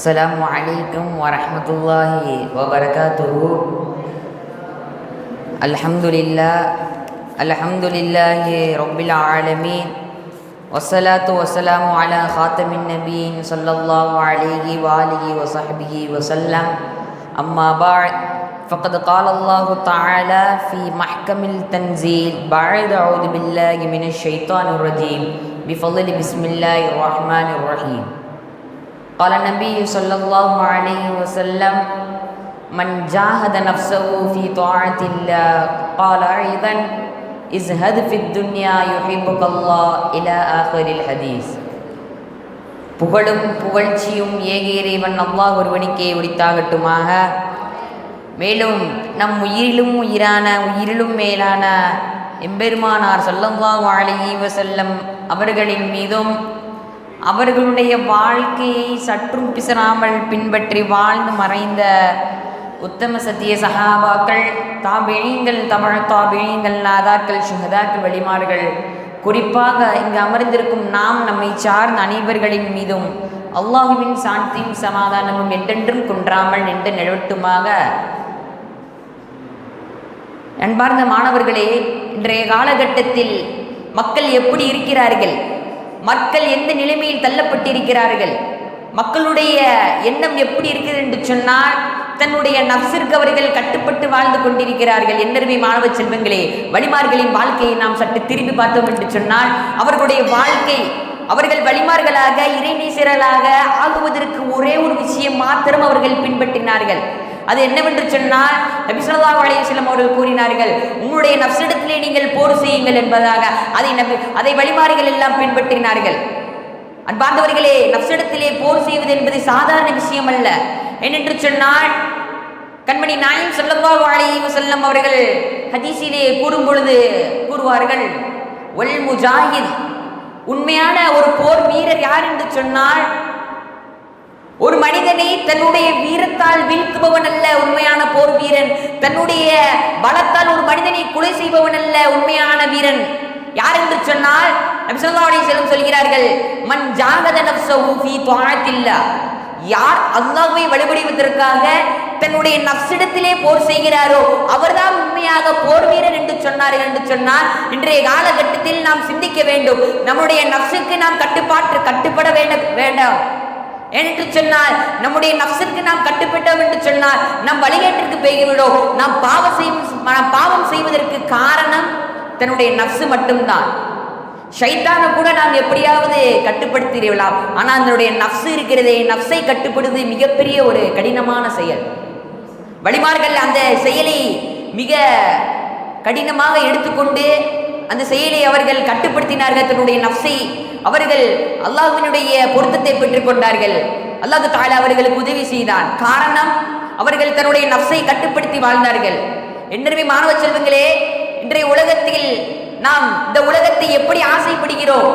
السلام عليكم ورحمة الله وبركاته. الحمد لله الحمد لله رب العالمين. والصلاة والسلام على خاتم النبيين صلى الله عليه وآله وصحبه وسلم. أما بعد فقد قال الله تعالى في محكم التنزيل بعد أعوذ بالله من الشيطان الرجيم. بفضل بسم الله الرحمن الرحيم. قال النبي صلى الله عليه وسلم من جاهد نفسه في طاعة الله قال أيضا ازهد في الدنيا يحبك الله إلى آخر الحديث புகழும் புகழ்ச்சியும் ஏக இறைவன் அல்லாஹ் ஒருவனுக்கே உரித்தாகட்டுமாக மேலும் நம் உயிரிலும் உயிரான உயிரிலும் மேலான எம்பெருமானார் ஸல்லல்லாஹு அலைஹி வஸல்லம் அவர்களின் மீதும் அவர்களுடைய வாழ்க்கையை சற்றும் பிசராமல் பின்பற்றி வாழ்ந்து மறைந்த உத்தம சத்திய சகாபாக்கள் தாபிழிங்கள் தமிழ் தாபிழிங்கள் நாதாக்கள் சுகதாக்கள் வழிமார்கள் குறிப்பாக இங்கு அமர்ந்திருக்கும் நாம் நம்மை சார்ந்த அனைவர்களின் மீதும் அல்லாஹுவின் சாந்தியும் சமாதானமும் என்றென்றும் குன்றாமல் நின்று நிலவட்டுமாக. அன்பார்ந்த மாணவர்களே இன்றைய காலகட்டத்தில் மக்கள் எப்படி இருக்கிறார்கள்? மக்கள் எந்த நிலைமையில் தள்ளப்பட்டிருக்கிறார்கள்? மக்களுடைய எண்ணம் எப்படி இருக்குது என்று சொன்னால் தன்னுடைய நப்சிற்கு அவர்கள் கட்டுப்பட்டு வாழ்ந்து கொண்டிருக்கிறார்கள். என்னருமை மாணவ செல்வங்களே? வழிமார்களின் வாழ்க்கையை நாம் சற்று திரும்பி பார்த்தோம் என்று சொன்னால் அவர்களுடைய வாழ்க்கை அவர்கள் வழிமார்களாக இறைநீசர்களாக ஆகுவதற்கு ஒரே ஒரு விஷயம் மாத்திரம் அவர்கள் பின்பற்றினார்கள். அது என்னவென்று சொன்னால் நபி ஸல்லல்லாஹு அலைஹி அவர்கள் கூறினார்கள் உங்களுடைய நப்சிடத்திலே நீங்கள் போர் செய்யுங்கள் என்பதாக. அதை நபி அதை வழிமாறுகள் எல்லாம் பின்பற்றினார்கள். அன்பார்ந்தவர்களே நப்சிடத்திலே போர் செய்வது என்பது சாதாரண விஷயம் அல்ல. ஏனென்று சொன்னால் கண்மணி நாயம் ஸல்லல்லாஹு அலைஹி செல்லம் அவர்கள் ஹதீஸிலே கூறும் பொழுது கூறுவார்கள் ஒல் முஜாஹித். உண்மையான ஒரு போர் வீரர் யார் என்று சொன்னால் ஒரு மனிதனை தன்னுடைய வீரத்தால் வீழ்த்துபவன் அல்ல உண்மையான போர் வீரன். தன்னுடைய பலத்தால் ஒரு மனிதனை கொலை செய்பவன் அல்ல உண்மையான வீரன். யார் என்று சொன்னால் நபி ஸல்லல்லாஹு சொல்கிறார்கள் மண் ஜாகத நஃப்ஸஹு ஃபீ துஆத்தில்லா. யார் அல்லாஹ்வை வழிபடுவதற்காக தன்னுடைய நப்சிடத்திலே போர் செய்கிறாரோ அவர்தான் உண்மையாக போர் வீரர் என்று சொன்னார்கள் என்று சொன்னால் இன்றைய காலகட்டத்தில் நாம் சிந்திக்க வேண்டும். நம்முடைய நப்சுக்கு நாம் கட்டுப்பாட்டு கட்டுப்பட வேண்ட வேண்டாம். ஏனென்று சொன்னால் நம்முடைய நப்சிற்கு நாம் கட்டுப்பட்டோம் என்று சொன்னால் நம் வழிகேட்டிற்கு போய்விடும். நாம் பாவம் செய்யும் பாவம் செய்வதற்கு காரணம் தன்னுடைய நப்சு மட்டும்தான். ஷைத்தானை கூட நாம் எப்படியாவது கட்டுப்படுத்திடலாம். ஆனால் அதனுடைய நப்சு இருக்கிறதே நப்சை கட்டுப்படுவது மிகப்பெரிய ஒரு கடினமான செயல். வழிமார்கள் அந்த செயலை மிக கடினமாக எடுத்துக்கொண்டு அந்த செயலை அவர்கள் கட்டுப்படுத்தினார்கள் தன்னுடைய நப்சை அவர்கள் அல்லாஹினுடைய பொருத்தத்தை பெற்றுக்கொண்டார்கள் அல்லாஹு தாலா அவர்களுக்கு உதவி செய்தான். காரணம் அவர்கள் தன்னுடைய நப்சை கட்டுப்படுத்தி வாழ்ந்தார்கள். என்றுமே மாணவ செல்வங்களே இன்றைய உலகத்தில் நாம் இந்த உலகத்தை எப்படி ஆசைப்படுகிறோம்?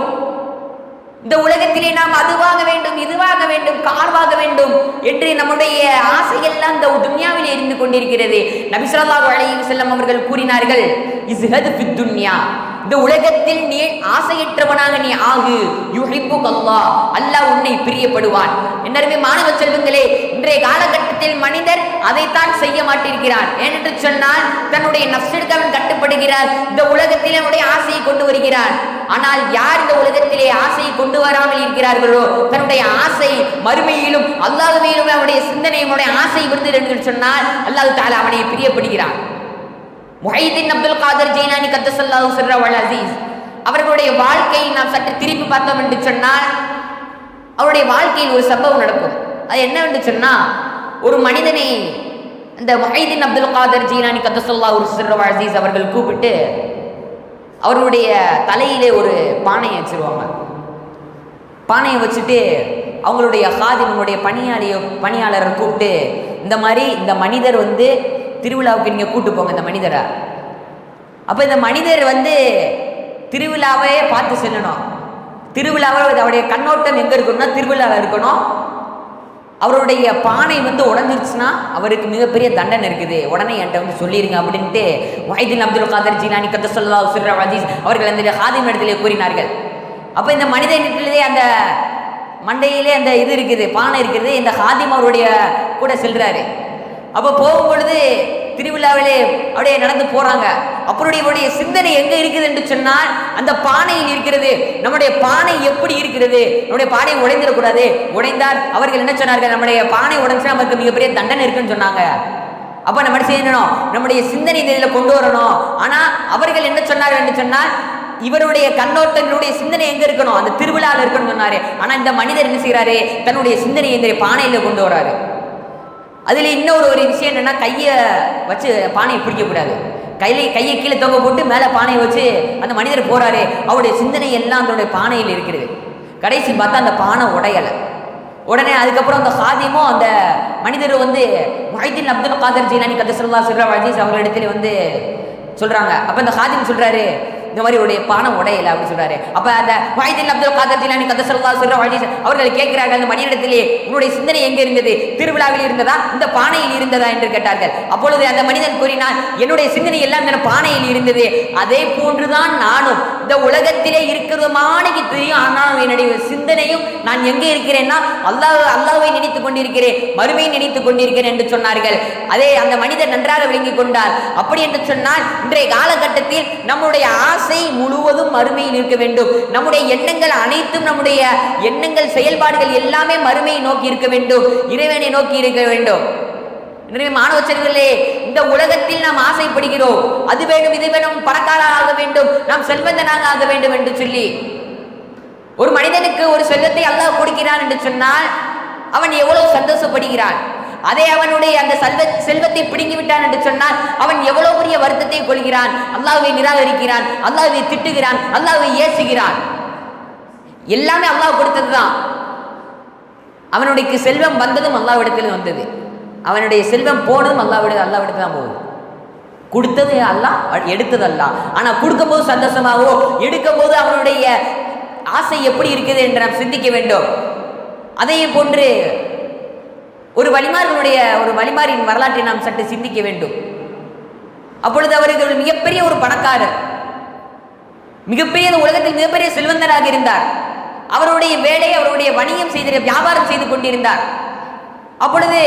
இந்த உலகத்திலே நாம் அது வாங்க வேண்டும் இது வாங்க வேண்டும் கார் வாங்க வேண்டும் என்று நம்முடைய ஆசையெல்லாம் இந்த துன்யாவில் இருந்து கொண்டிருக்கிறது. நபி அலையம் செல்லம் அவர்கள் கூறினார்கள் இஸ்ஹது ஃபித் துன்யா. இந்த உலகத்தில் நீ ஆசையற்றவனாக நீ ஆகு. யுஹிப்பு கல்லா அல்லாஹ் உன்னை பிரியப்படுவான். என்னருமே மாணவ செல்வங்களே இன்றைய காலகட்டத்தில் மனிதர் அதைத்தான் செய்ய மாட்டிருக்கிறான் ஏனென்று சொன்னால் தன்னுடைய நப்சிற்கு அவன் கட்டுப்படுகிறார். இந்த உலகத்தில் அவனுடைய ஆசையை கொண்டு வருகிறான் ஆனால் யார் இந்த உலகத்திலே ஆசையை கொண்டு வராமல் இருக்கிறார்களோ? தன்னுடைய ஆசை மறுமையிலும் அல்லாஹ்விலும் அவனுடைய சிந்தனை அவனுடைய ஆசை விருது என்று சொன்னால் அல்லாஹ் தாலா அவனை பிரியப்படுகிறான். முஹைதீன் அப்துல் காதர் ஜெயிலானி கத்தசல்லாஹு சிர்ரவல் அசீஸ் அவர்களுடைய வாழ்க்கையை நாம் சற்று திருப்பி பார்த்தோம் என்று சொன்னால் அவருடைய வாழ்க்கையில் ஒரு சம்பவம் நடக்கும். அது என்னவென்று சொன்னால் ஒரு மனிதனை இந்த முஹைதீன் அப்துல் காதர் ஜீனானி கத்தசல்லா ஒரு வல் அசீஸ் அவர்கள் கூப்பிட்டு அவருடைய தலையிலே ஒரு பானையை வச்சிருவாங்க. பானையை வச்சுட்டு அவங்களுடைய ஹாதிமனுடைய பணியாளிய பணியாளரை கூப்பிட்டு இந்த மாதிரி இந்த மனிதர் வந்து திருவிழாவுக்கு நீங்கள் கூட்டு போங்க இந்த மனிதரை. அப்போ இந்த மனிதர் வந்து திருவிழாவே பார்த்து செல்லணும். திருவிழாவை அவருடைய கண்ணோட்டம் எங்கே இருக்கணும்னா திருவிழாவில் இருக்கணும். அவருடைய பானை வந்து உடஞ்சிருச்சுன்னா அவருக்கு மிகப்பெரிய தண்டனை இருக்குது. உடனே என்கிட்ட வந்து சொல்லிடுங்க அப்படின்ட்டு வைதின் அப்துல் காதர் ஜீலானி கத்த சொல்லா சுர்ரா அஜீஸ் அவர்கள் அந்த ஹாதிம் இடத்திலே கூறினார்கள். அப்போ இந்த மனிதனிடத்திலே அந்த மண்டையிலே அந்த இது இருக்குது பானை இருக்குது. இந்த ஹாதிம் அவருடைய கூட செல்கிறாரு அப்போ போகும் பொழுது திருவிழாவிலே அப்படியே நடந்து போறாங்க. அப்படியுடைய சிந்தனை எங்க இருக்குது என்று சொன்னால் அந்த பானையில் இருக்கிறது. நம்முடைய பானை எப்படி இருக்கிறது? நம்முடைய பானை உடைந்திடக்கூடாது. உடைந்தால் அவர்கள் என்ன சொன்னார்கள்? நம்முடைய பானை உடைஞ்சா நமக்கு மிகப்பெரிய தண்டனை இருக்குன்னு சொன்னாங்க. அப்ப நம்ம செய்யணும்? நம்முடைய சிந்தனை இந்த இதில் கொண்டு வரணும். ஆனா அவர்கள் என்ன சொன்னார்கள் என்று சொன்னால் இவருடைய கண்ணோட்டங்களுடைய சிந்தனை எங்க இருக்கணும்? அந்த திருவிழாவில் இருக்கணும்னு சொன்னாரு. ஆனா இந்த மனிதர் என்ன செய்யறாரு தன்னுடைய சிந்தனையை இந்த பானையில கொண்டு வராரு. அதில் இன்னொரு ஒரு விஷயம் என்னென்னா கையை வச்சு பானையை பிடிக்கக்கூடாது கையில கையை கீழே தொங்க போட்டு மேலே பானையை வச்சு அந்த மனிதர் போகிறாரு அவருடைய சிந்தனை எல்லாம் அதனுடைய பானையில் இருக்கிறது. கடைசி பார்த்தா அந்த பானை உடையலை. உடனே அதுக்கப்புறம் அந்த சாதியமும் அந்த மனிதர் வந்து மொஹிதீன் அப்துல் காதர் ஜீலானி கதசல்லா வஜீஸ் அவங்க இடத்துல வந்து சொல்கிறாங்க அப்போ இந்த ஹாதிம் சொல்கிறாரு இந்த மாதிரி உடைய பானை உடையல அப்படின்னு சொல்றாரு. அப்ப அந்த வாய்தில் அப்துல் காதர் ஜிலானி கதை சொல்லா சொல்ற வாய்தி அவர்கள் கேட்கிறார்கள் அந்த மனிதனிடத்திலே உன்னுடைய சிந்தனை எங்க இருந்தது? திருவிழாவில் இருந்ததா? இந்த பானையில் இருந்ததா? என்று கேட்டார்கள். அப்பொழுது அந்த மனிதன் கூறினான் என்னுடைய சிந்தனை எல்லாம் இந்த பானையில் இருந்தது. அதே போன்றுதான் நானும் இந்த உலகத்திலே இருக்கிறதுமானிக்கு தெரியும். ஆனால் என்னுடைய சிந்தனையும் நான் எங்கே இருக்கிறேன்னா அல்லாஹ் அல்லாஹ்வை நினைத்துக் கொண்டிருக்கிறேன் மறுமையை நினைத்துக் கொண்டிருக்கிறேன் என்று சொன்னார்கள். அதே அந்த மனிதர் நன்றாக விளங்கிக் கொண்டார். அப்படி என்று சொன்னால் இன்றைய காலகட்டத்தில் நம்முடைய ஆசை முழுவதும் மறுமையில் இருக்க வேண்டும். நம்முடைய எண்ணங்கள் அனைத்தும் நம்முடைய எண்ணங்கள் செயல்பாடுகள் எல்லாமே மறுமையை நோக்கி இருக்க வேண்டும். இறைவனை நோக்கி இருக்க வேண்டும். எனவே மாணவ செல்வர்களே இந்த உலகத்தில் நாம் ஆசைப்படுகிறோம். அது வேண்டும் இது வேணும் பணக்காரர் ஆக வேண்டும் நாம் செல்வந்தனாக ஆக வேண்டும் என்று சொல்லி. ஒரு மனிதனுக்கு ஒரு செல்வத்தை அல்லாஹ் கொடுக்கிறான் என்று சொன்னால் அவன் எவ்வளவு சந்தோஷப்படுகிறான். அதே அவனுடைய அந்த செல்வ செல்வத்தை பிடுங்கி விட்டான் என்று சொன்னால் அவன் எவ்வளவு பெரிய வருத்தத்தை கொள்கிறான். அல்லாவை நிராகரிக்கிறான் அல்லாஹ்வை திட்டுகிறான் அல்லாவை ஏசுகிறான். எல்லாமே அல்லாஹ் கொடுத்ததுதான். அவனுடைய செல்வம் வந்ததும் அல்லாவிடத்தில் வந்தது. அவனுடைய செல்வம் போனதும் அல்லாவிட அல்லாவிடத்தில் தான் போகுது. கொடுத்தது அல்லாஹ் எடுத்தது அல்லாஹ. ஆனால் கொடுக்கும் போது சந்தோஷமாகவோ எடுக்கும் போது அவனுடைய ஆசை எப்படி இருக்குது என்று நாம் சிந்திக்க வேண்டும். அதே போன்று ஒரு வழிமார்களுடைய ஒரு வழிமாரின் வரலாற்றை நாம் சற்று சிந்திக்க வேண்டும். அப்பொழுது அவர்கள் ஒரு மிகப்பெரிய ஒரு பணக்காரர். மிகப்பெரிய உலகத்தில் மிகப்பெரிய செல்வந்தராக இருந்தார். அவருடைய வேலை அவருடைய வணிகம் செய்து வியாபாரம் செய்து கொண்டிருந்தார். அப்பொழுது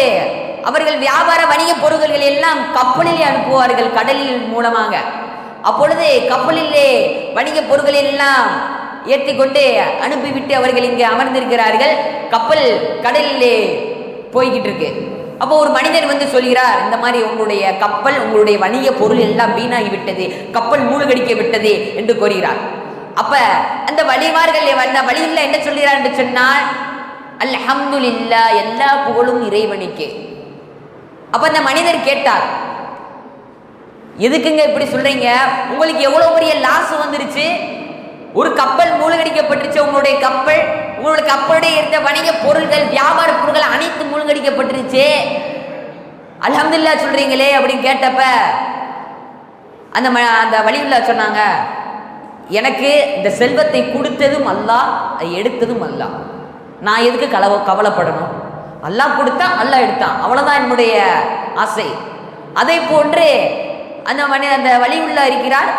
அவர்கள் வியாபார வணிக பொருட்கள் எல்லாம் கப்பலிலே அனுப்புவார்கள் கடலில் மூலமாக. அப்பொழுது கப்பலிலே வணிக பொருட்கள் எல்லாம் ஏற்றி கொண்டு அனுப்பிவிட்டு அவர்கள் இங்கே அமர்ந்திருக்கிறார்கள். கப்பல் கடலிலே போய்கிட்டு இருக்கு அப்போ ஒரு மனிதர் வந்து சொல்கிறார் இந்த மாதிரி உங்களுடைய கப்பல் உங்களுடைய வணிக பொருள் எல்லாம் வீணாகி விட்டது கப்பல் மூழ்கடிக்க விட்டது என்று கூறுகிறார். அப்ப அந்த வழிமார்கள் அந்த வழியில் என்ன சொல்கிறார் என்று சொன்னால் அல்ஹம்துலில்லா எல்லா புகழும் இறைவனுக்கு. அப்ப அந்த மனிதர் கேட்டார் எதுக்குங்க இப்படி சொல்றீங்க? உங்களுக்கு எவ்வளவு பெரிய லாஸ் வந்துருச்சு? ஒரு கப்பல் மூழ்கடிக்கப்பட்டுருச்சு உங்களுடைய கப்பல் உங்களுடைய கப்பலுடைய இருந்த வணிக பொருள்கள் வியாபார பொருட்கள் அனைத்து மூழ்கடிக்கப்பட்டுருச்சு. அலமதுல்லா சொல்றீங்களே? அப்படின்னு கேட்டப்ப அந்த ம அந்த வழியுள்ள சொன்னாங்க எனக்கு இந்த செல்வத்தை கொடுத்ததும் அல்லா அதை எடுத்ததும் அல்லா நான் எதுக்கு கலவ கவலைப்படணும்? அல்லாஹ் கொடுத்தா அல்லாஹ் எடுத்தான். அவ்வளோதான் என்னுடைய ஆசை. அதே போன்று அந்த மனி அந்த வழி உள்ள இருக்கிறார்.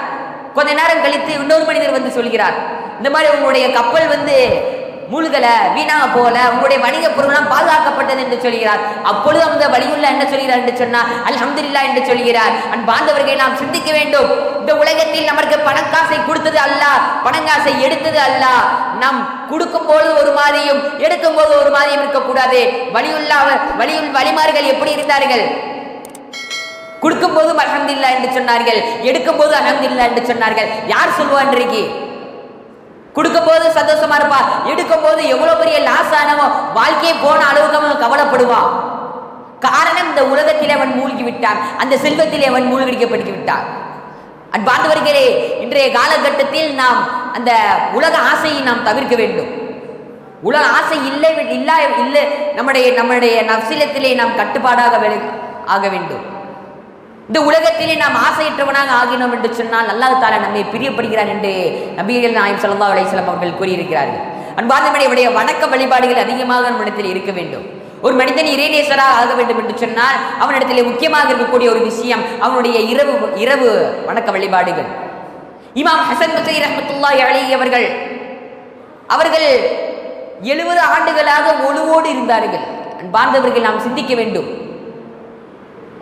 கொஞ்ச நேரம் கழித்து இன்னொரு மனிதர் வந்து சொல்கிறார். இந்த மாதிரி உங்களுடைய கப்பல் வந்து மூழ்கல வீணா போல உங்களுடைய வணிக பொருள்லாம் பாதுகாக்கப்பட்டது என்று சொல்கிறார். அப்பொழுது அந்த வழியுள்ள என்ன சொல்கிறார் என்று சொன்னால் அல்ஹம்துலில்லாஹ் என்று சொல்கிறார். அன் பாந்தவர்களை நாம் சிந்திக்க வேண்டும். இந்த உலகத்தில் நமக்கு பணக்காசை கொடுத்தது அல்ல பணங்காசை எடுத்தது அல்ல நாம் கொடுக்கும் போது ஒரு மாதிரியும் எடுக்கும் போது ஒரு மாதிரியும் இருக்கக்கூடாது. வழியுள்ள வழியுள் வழிமார்கள் எப்படி இருந்தார்கள்? கொடுக்கும் போதும் அலமதுல்லா என்று சொன்னார்கள். எடுக்கும் போது அலமதுல்லா என்று சொன்னார்கள். யார் சொல்லுவா இன்றைக்கு? கொடுக்கும் போது சந்தோஷமா இருப்பா. எடுக்கும் போது எவ்வளவு பெரிய லாஸ் ஆனவோ வாழ்க்கையை போன அளவுக்கு அவன் கவலைப்படுவான் காரணம் இந்த உலகத்திலே அவன் மூழ்கி விட்டான் அந்த செல்வத்திலே அவன் மூழ்கடிக்கப்பட்டு விட்டான். அன்பார்ந்தவர்களே இன்றைய காலகட்டத்தில் நாம் அந்த உலக ஆசையை நாம் தவிர்க்க வேண்டும். உலக ஆசை இல்லை இல்லா இல்லை. நம்முடைய நம்முடைய நப்சிலத்திலே நாம் கட்டுப்பாடாக ஆக வேண்டும். இந்த உலகத்திலே நாம் ஆசையற்றவனாக ஆகினோம் என்று சொன்னால் அல்லாஹ் தாலா நம்மை பிரியப்படுகிறார் என்று நபிகள் நாயம் சல்லா அலையம் அவர்கள் கூறியிருக்கிறார்கள். அன்பார்ந்தமனையுடைய வணக்க வழிபாடுகள் அதிகமாக நம்மிடத்தில் இருக்க வேண்டும். ஒரு மனிதன் இறைநேசராக ஆக வேண்டும் என்று சொன்னால் அவனிடத்திலே முக்கியமாக இருக்கக்கூடிய ஒரு விஷயம் அவனுடைய இரவு இரவு வணக்க வழிபாடுகள். இமாம் ஹசன் பசீர் ரஹமத்துல்லா அலைஹி அவர்கள் அவர்கள் எழுபது ஆண்டுகளாக ஒழுவோடு இருந்தார்கள். அன்பார்ந்தவர்கள் நாம் சிந்திக்க வேண்டும்.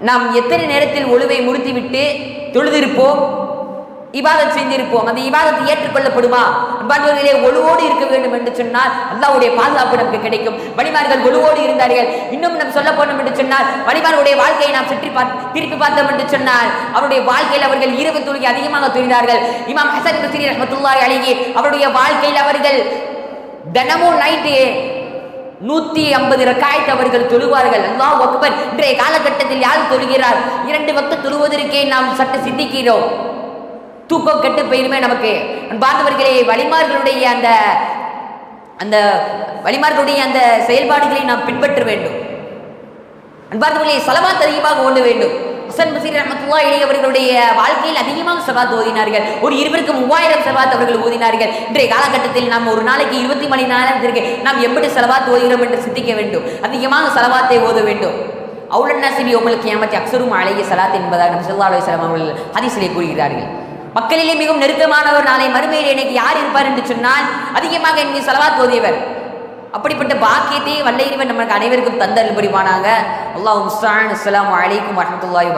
நாம் எத்தனை நேரத்தில் ஒழுவை முடித்துவிட்டு தொழுதிருப்போம்? இபாதத் செஞ்சிருப்போம். அந்த இவாதத்தை ஏற்றுக்கொள்ளப்படுமா? அன்பானவர்களே ஒழுவோடு இருக்க வேண்டும் என்று சொன்னால் அல்லாவுடைய பாதுகாப்பு நமக்கு கிடைக்கும். வழிமார்கள் ஒழுவோடு இருந்தார்கள். இன்னும் நம்ம சொல்ல போனோம் என்று சொன்னால் வழிமார்களுடைய வாழ்க்கையை நாம் சுற்றி பார்த்து திருப்பி பார்த்தோம் என்று சொன்னால் அவருடைய வாழ்க்கையில் அவர்கள் இரவு துணி அதிகமாக தொழிந்தார்கள் இமாம் ஹசன் பசீர் ரஹமத்துல்லாஹி அழகி அவருடைய வாழ்க்கையில் அவர்கள் தினமும் நைட்டு நூத்தி ஐம்பது ரக்காயத் அவர்கள் தொழுவார்கள். அல்லாஹ் அக்பர் இன்றைய காலகட்டத்தில் யார் தொழுகிறார்? இரண்டு பக்கம் தொழுவதற்கே நாம் சற்று சிந்திக்கிறோம். தூக்கம் கெட்டு போயிருமே நமக்கு. பார்த்தவர்களே வழிமார்களுடைய அந்த அந்த வழிமார்களுடைய அந்த செயல்பாடுகளை நாம் பின்பற்ற வேண்டும். அன்பார்ந்தவர்களே சலவாத் அதிகமாக ஓட வேண்டும். ஹசன் பசீர் ரஹமத்துல்லா இலை அவர்களுடைய வாழ்க்கையில் அதிகமாக சவாத் ஓதினார்கள். ஒரு இருவருக்கு மூவாயிரம் சவாத் அவர்கள் ஓதினார்கள். இன்றைய காலகட்டத்தில் நாம் ஒரு நாளைக்கு இருபத்தி மணி நேரத்திற்கு நாம் எப்படி செலவாத் ஓதுகிறோம் என்று சிந்திக்க வேண்டும். அதிகமாக செலவாத்தை ஓத வேண்டும். அவுலன்னா சிபி உங்களுக்கு ஏமாத்தி அக்சரும் அழகிய சலாத் என்பதாக நம் சொல்லா அலுவலாம் அவர்கள் ஹதீஸிலே கூறுகிறார்கள். மக்களிலே மிகவும் நெருக்கமானவர் நாளை மறுமையில் எனக்கு யார் இருப்பார் என்று சொன்னால் அதிகமாக என்னை செலவாத் ஓதியவர். அப்படிப்பட்ட பாக்கியத்தை வல்ல இறைவன் நமக்கு அனைவருக்கும் தந்தல் புரிவானாக. அல்லாஹ் அஸ்லாம் வலைக்கும் அலைக்கும் வரஹ்மத்துல்லாஹி